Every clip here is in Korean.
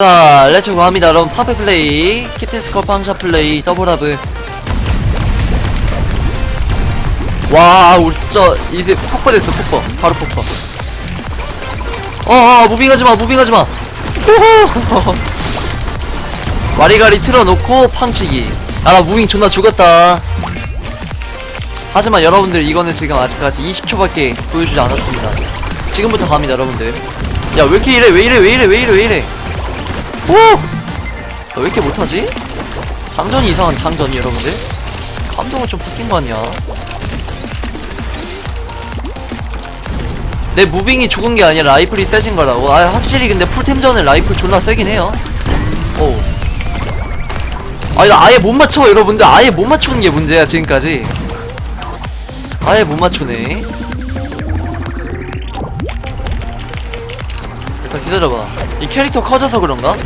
자, 렛츠고 합니다. 여러분, 파페 플레이, 캡틴 스컬 팡샤 플레이, 더블하브. 와, 우리 저, 이제 폭파 됐어, 폭파. 바로 폭파. 어, 어, 무빙하지 마, 무빙하지 마. 호호. 와리가리 틀어놓고 팡치기. 아, 나 무빙 존나 죽었다. 하지만 여러분들, 이거는 지금 아직까지 20초밖에 보여주지 않았습니다. 지금부터 갑니다, 여러분들. 야, 왜 이렇게 이래, 왜 이래, 왜 이래, 왜 이래, 왜 이래. 오! 나 왜 이렇게 못하지? 장전이 이상한 장전이 여러분들. 감독은 좀 바뀐 거 아니야? 내 무빙이 죽은 게 아니라 라이플이 세진 거라고? 아 확실히 근데 풀템전은 라이플 존나 세긴 해요. 오. 아니 나 아예 못 맞춰 여러분들. 아예 못 맞추는 게 문제야 지금까지. 아예 못 맞추네. 일단 기다려봐. 이 캐릭터 커져서 그런가?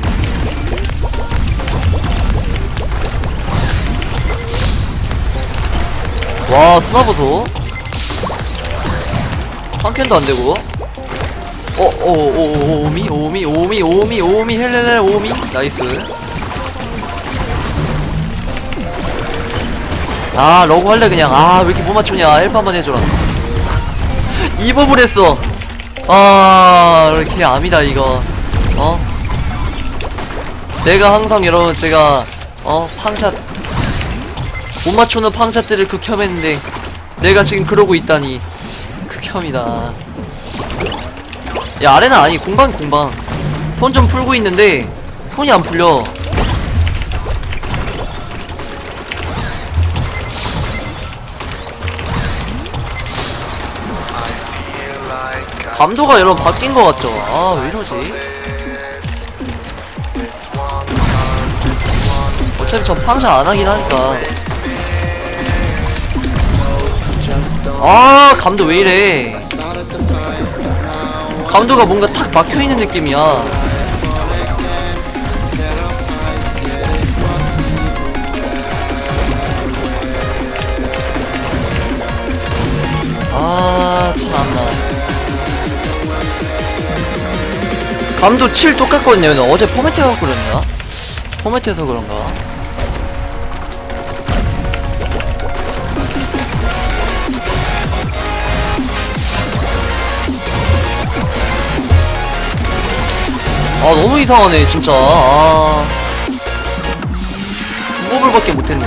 와 스나 보소 한 캔도 안 되고. 어, 어오오오 오미 오미 오미 오미 오미 헬렐렐 오미. 나이스. 아 러고 할래 그냥. 아 왜 이렇게 못 맞추냐. 한번 해줘라. 이법을 했어. 아 이렇게 암이다 이거. 어 내가 항상 여러분 제가 어 팡샷 못 맞추는 팡샷들을 극혐했는데 내가 지금 그러고 있다니 극혐이다. 야 아래는 아니 공방 공방. 손 좀 풀고 있는데 손이 안 풀려. 감도가 여러분 바뀐 것 같죠? 아 왜 이러지 어차피 전 팡샷 안 하긴 하니까. 아 감도 왜 이래? 감도가 뭔가 탁 막혀있는 느낌이야. 아 참나. 감도 7 똑같거든요. 어제 포매트 해갖고 그랬나? 포매트해서 그런가? 아 너무 이상하네 진짜. 아. 무법을밖에 못했네.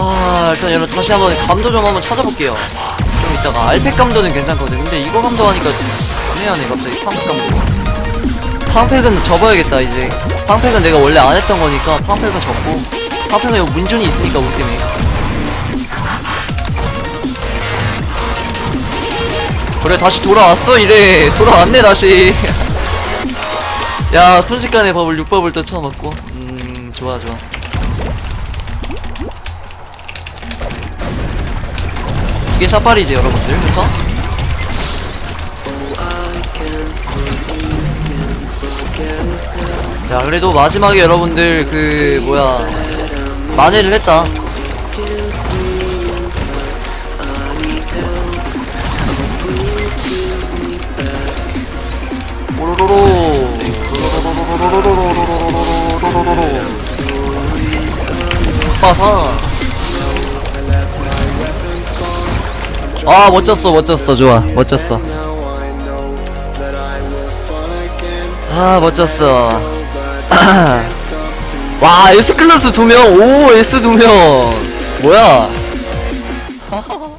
아 일단 여러분 다시 한번 감도 좀 한번 찾아볼게요. 좀 이따가 알팩 감도는 괜찮거든. 근데 이거 감도 하니까 애매하네 갑자기 팡팩 감도. 팡팩은 접어야겠다 이제. 팡팩은 내가 원래 안 했던 거니까 팡팩은 접고 이거 문준이 있으니까 우리 때문에. 그래 다시 돌아왔어 이래. 돌아왔네 다시. 야 순식간에 버블 6버블 또 쳐먹고. 음 좋아 좋아. 이게 샷발이지 여러분들. 그쵸? 야 그래도 마지막에 여러분들 그 뭐야 만회를 했다. 오로로로 아 멋졌어 좋아 멋졌어. 아 멋졌어 와 S클래스 두명 오 S 두명. 뭐야?